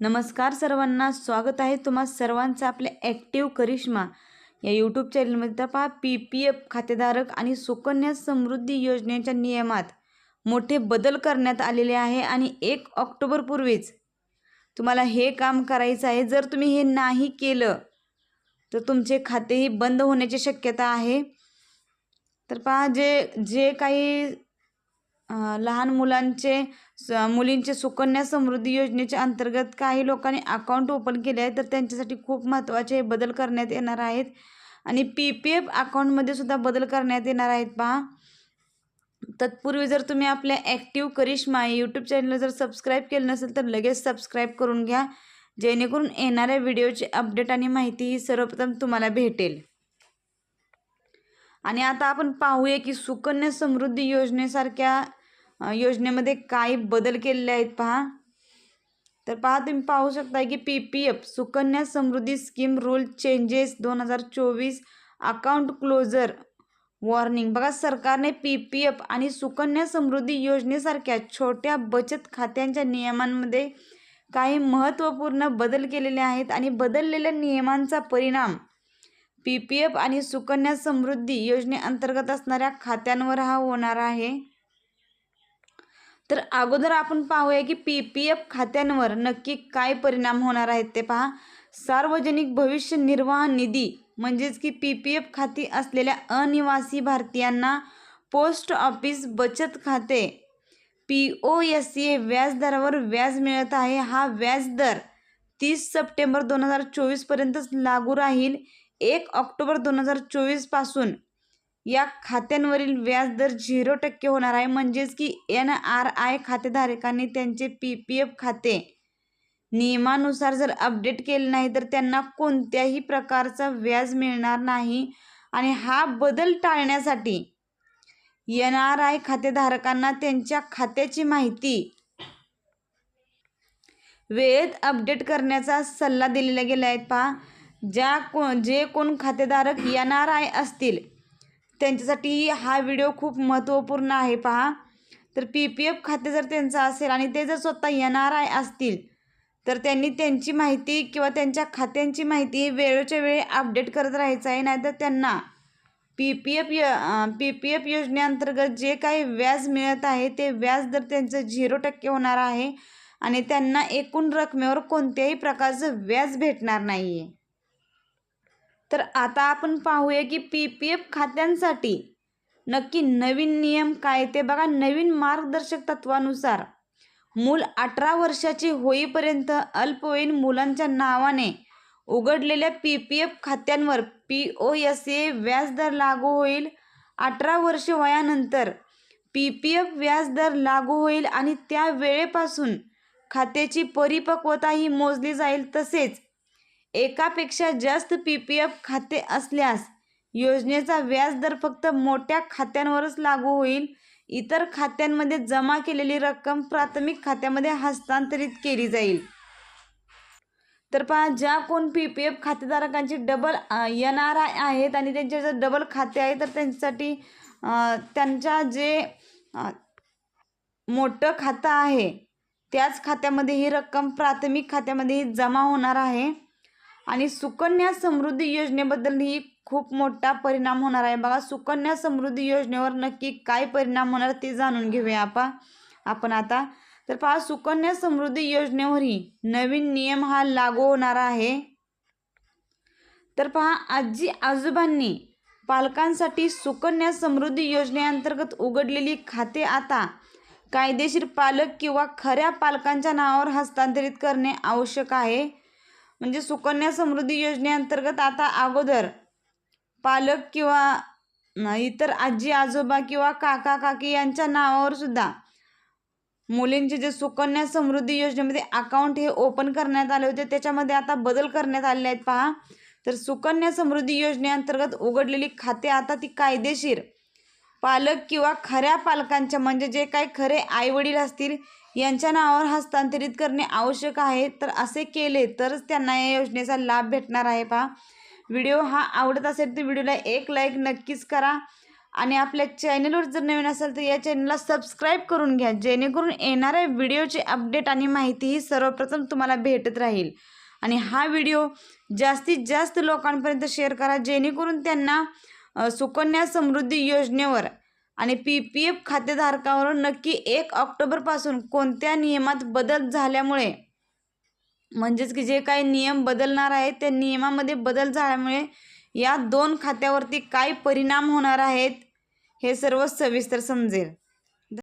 नमस्कार सर्वांना स्वागत आहे तुम्हा सर्वांचं आपल्या ॲक्टिव्ह करिश्मा. या यूट्यूब चॅनलमध्ये तर पहा पी पी एफ खातेधारक आणि सुकन्या समृद्धी योजनेच्या नियमात मोठे बदल करण्यात आलेले आहे आणि एक ऑक्टोबरपूर्वीच तुम्हाला हे काम करायचं आहे जर तुम्ही हे नाही केलं तर तुमचे खातेही बंद होण्याची शक्यता आहे. तर पहा जे जे काही लहान मुलांचे स मुलींचे सुकन्या समृद्धी योजनेच्या अंतर्गत काही लोकांनी अकाउंट ओपन केले आहे तर त्यांच्यासाठी खूप महत्त्वाचे हे बदल करण्यात येणार आहेत. आणि पी पी एफ अकाउंटमध्ये सुद्धा बदल करण्यात येणार आहेत पहा. तत्पूर्वी जर तुम्ही आपल्या ॲक्टिव्ह करिश्मा यूट्यूब चॅनलला जर सबस्क्राईब केलं नसेल तर लगेच सबस्क्राईब करून घ्या. जेणेकरून येणाऱ्या व्हिडिओची अपडेट आणि माहिती ही सर्वप्रथम तुम्हाला भेटेल. आणि आता आपण पाहूया की सुकन्या समृद्धी योजनेसारख्या योजनेमध्ये काही बदल केलेले आहेत पहा. तर पहा तुम्ही पाहू शकता की P P F Sukanya Samriddhi scheme rule changes दोन हजार चोवीस अकाउंट क्लोजर वॉर्निंग. बघा सरकारने पी पी एफ आणि सुकन्या समृद्धी योजनेसारख्या छोट्या बचत खात्यांच्या नियमांमध्ये काही महत्त्वपूर्ण बदल केलेले आहेत आणि बदललेल्या नियमांचा परिणाम पी पी एफ आणि सुकन्या समृद्धी योजनेअंतर्गत असणाऱ्या खात्यांवर हा होणार आहे. तर अगोदर आपण पाहूया की पी पी एफ खात्यांवर नक्की काय परिणाम होणार आहेत ते पहा. सार्वजनिक भविष्य निर्वाह निधी म्हणजेच की पी पी एफ खाती असलेल्या अनिवासी भारतीयांना पोस्ट ऑफिस बचत खाते पी ओ एस ए व्याजदरावर व्याज मिळत आहे. हा व्याजदर तीस सप्टेंबर दोन हजार चोवीसपर्यंतच लागू राहील. एक ऑक्टोबर दोन हजार चोवीसपासून या खात्यांवरील व्याजदर झिरो टक्के होणार आहे. म्हणजेच की एन आर आय खातेधारकांनी त्यांचे पी पी एफ खाते नियमानुसार जर अपडेट केले नाही तर त्यांना कोणत्याही प्रकारचा व्याज मिळणार नाही. आणि हा बदल टाळण्यासाठी एन आर आय खातेधारकांना त्यांच्या खात्याची माहिती वेळेत अपडेट करण्याचा सल्ला दिलेला गेला आहे पहा ज्या को जे कोण खातेधारक एन आर आय असतील त्यांच्यासाठी हा व्हिडिओ खूप महत्त्वपूर्ण आहे पहा. तर पी पी एफ खाते जर त्यांचं असेल आणि ते जर स्वतः एन आर आय असतील तर त्यांनी त्यांची माहिती किंवा त्यांच्या खात्यांची माहिती वेळोच्या वेळी अपडेट करत राहायचं आहे नाहीतर त्यांना पी पी एफ य पी पी एफ योजनेअंतर्गत जे काही व्याज मिळत आहे ते व्याज दर त्यांचं झिरो टक्के होणार आहे आणि त्यांना एकूण रकमेवर कोणत्याही प्रकारचं व्याज भेटणार नाही आहे तर आता आपण पाहूया की पी पी एफ खात्यांसाठी नक्की नवीन नियम काय ते बघा. नवीन मार्गदर्शक तत्वानुसार मूल अठरा वर्षाचे होईपर्यंत अल्पवयीन मुलांच्या नावाने उघडलेल्या पी पी एफ खात्यांवर पी ओ एस ए व्याजदर लागू होईल. अठरा वर्ष वयानंतर पी पी एफ व्याजदर लागू होईल आणि त्या वेळेपासून खात्याची परिपक्वता ही मोजली जाईल तसेच एकापेक्षा जास्त पी पी एफ खाते असल्यास योजनेचा व्याजदर फक्त मोठ्या खात्यांवरच लागू होईल. इतर खात्यांमध्ये जमा केलेली रक्कम प्राथमिक खात्यामध्ये हस्तांतरित केली जाईल. तर पहा ज्या कोण पी पी एफ खातेधारकांची डबल एन आर आय आहेत आणि त्यांचे जर डबल खाते आहे तर त्यांच्यासाठी त्यांच्या जे मोठं खातं आहे त्याच खात्यामध्ये ही रक्कम प्राथमिक खात्यामध्ये जमा होणार आहे. आणि सुकन्या समृद्धी योजनेबद्दलही खूप मोठा परिणाम होणार आहे. बघा सुकन्या समृद्धी योजनेवर नक्की काय परिणाम होणार ते जाणून घेऊया आपण आपण आता. तर पहा सुकन्या समृद्धी योजनेवरही नवीन नियम हा लागू होणार आहे. तर पहा आजी आजोबांनी पालकांसाठी सुकन्या समृद्धी योजनेअंतर्गत उघडलेली खाते आता कायदेशीर पालक किंवा खऱ्या पालकांच्या नावावर हस्तांतरित करणे आवश्यक आहे. म्हणजे सुकन्या समृद्धी योजनेअंतर्गत आता अगोदर पालक किंवा इतर आजी आजोबा किंवा काका काकी यांच्या नावावर सुद्धा मुलींचे जे सुकन्या समृद्धी योजनेमध्ये अकाउंट हे ओपन करण्यात आले होते त्याच्यामध्ये आता बदल करण्यात आलेले आहेत पहा. तर सुकन्या समृद्धी योजनेअंतर्गत उघडलेली खाते आता ती कायदेशीर पालक किंवा खऱ्या पालकांच्या म्हणजे जे काही खरे आईवडील असतील यांच्या नावावर हस्तांतरित करणे आवश्यक आहे. तर असे केले तरच त्यांना या योजनेचा लाभ भेटणार आहे पहा. व्हिडिओ हा आवडत असेल तर व्हिडिओला एक लाईक नक्कीच करा. आणि आपल्या चॅनलवर जर नवीन असेल तर या चॅनलला सबस्क्राईब करून घ्या. जेणेकरून येणाऱ्या व्हिडिओचे अपडेट आणि माहिती ही सर्वप्रथम तुम्हाला भेटत राहील. आणि हा व्हिडिओ जास्तीत जास्त लोकांपर्यंत शेअर करा. जेणेकरून त्यांना सुकन्या समृद्धी योजनेवर आणि पी पी एफ खातेधारकावर नक्की एक ऑक्टोबरपासून कोणत्या नियमात बदल झाल्यामुळे? म्हणजेच की जे काही नियम बदलणार आहेत त्या नियमामध्ये बदल झाल्यामुळे या दोन खात्यावरती काय परिणाम होणार आहेत हे सर्व सविस्तर समजेल.